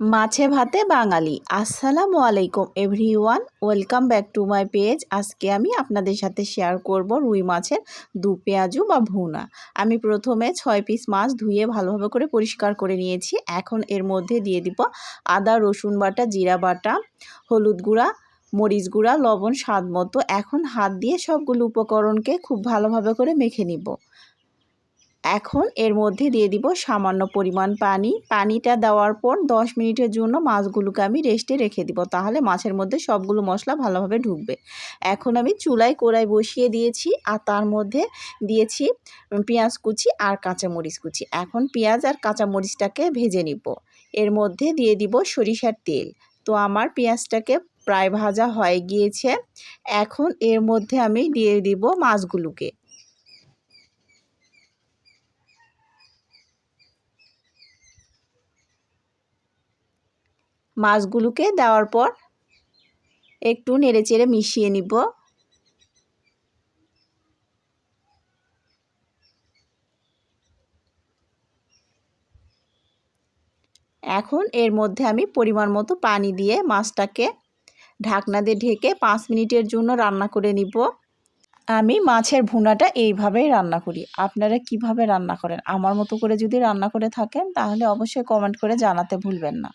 মাছে ভাতে বাঙালি। আসসালামু আলাইকুম, everyone. Welcome back to my page. আজকে আমি আপনাদের সাথে শেয়ার করব রুই মাছের দু পেঁয়াজু বা ভুনা। আমি প্রথমে ছয় পিস মাছ ধুয়ে ভালোভাবে করে পরিষ্কার করে নিয়েছি। এখন এর মধ্যে দিয়ে দিব আদা, রসুন বাটা, জিরা বাটা, হলুদ গুঁড়া, মরিচ গুঁড়া, লবণ স্বাদ মতো। এখন হাত দিয়ে সবগুলো উপকরণকে খুব ভালোভাবে করে মেখে নিব। এখন এর মধ্যে দিয়ে দিব সামান্য পরিমাণ পানি। পানিটা দেওয়ার পর 10 মিনিটের জন্য মাছগুলোকে আমি রেস্টে রেখে দিব। তাহলে মাছের মধ্যে সবগুলো মশলা ভালোভাবে ঢুকবে। এখন আমি চুলায় কোড়াই বসিয়ে দিয়েছি আর তার মধ্যে দিয়েছি পেঁয়াজ কুচি আর কাঁচামরিচ কুচি। এখন পেঁয়াজ আর কাঁচামরিচটাকে ভেজে নিব। এর মধ্যে দিয়ে দিব সরিষার তেল। তো আমার পেঁয়াজটাকে প্রায় ভাজা হয়ে গিয়েছে। এখন এর মধ্যে আমি দিয়ে দিব মাছগুলোকে। মাছগুলোকে দেওয়ার পর একটু নেড়ে চেড়ে মিশিয়ে নিব। এখন এর মধ্যে আমি পরিমাণ মতো পানি দিয়ে মাছটাকে ঢাকনা দিয়ে ঢেকে পাঁচ মিনিটের জন্য রান্না করে নিব। আমি মাছের ভুনাটা এইভাবেই রান্না করি। আপনারা কীভাবে রান্না করেন? আমার মতো করে যদি রান্না করে থাকেন, তাহলে অবশ্যই কমেন্ট করে জানাতে ভুলবেন না।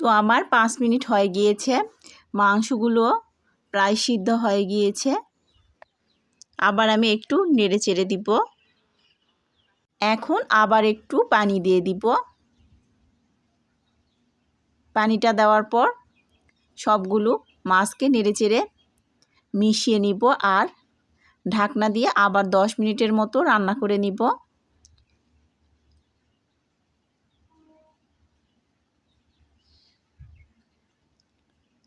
তো আমার পাঁচ মিনিট হয়ে গিয়েছে। মাংসগুলো প্রায় সিদ্ধ হয়ে গিয়েছে। আবার আমি একটু নেড়ে চেড়ে দিব। এখন আবার একটু পানি দিয়ে দিব। পানিটা দেওয়ার পর সবগুলো মাছকে নেড়ে চেড়ে মিশিয়ে নিব আর ঢাকনা দিয়ে আবার দশ মিনিটের মতো রান্না করে নিব।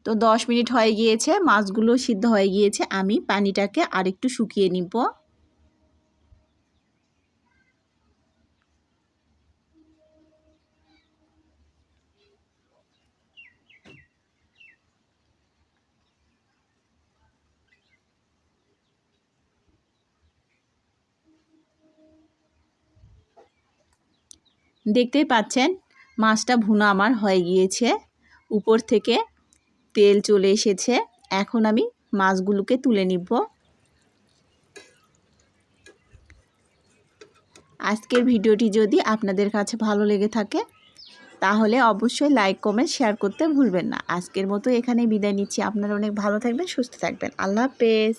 তো দশ মিনিট হয়ে গিয়েছে, মাছগুলো সিদ্ধ হয়ে গিয়েছে, আমি পানিটাকে আরেকটু শুকিয়ে নিব। দেখতেই পাচ্ছেন, মাছটা ভুনা আমার হয়ে গিয়েছে। উপর থেকে তেল চলে এসেছে। এখন আমি মাছগুলোকে তুলে নিব। আজকের ভিডিওটি যদি আপনাদের কাছে ভালো লেগে থাকে, তাহলে অবশ্যই লাইক, কমেন্ট, শেয়ার করতে ভুলবেন না। আজকের মতো এখানেই বিদায় নিচ্ছি। আপনারা অনেক ভালো থাকবেন, সুস্থ থাকবেন। আল্লাহ হাফেজ।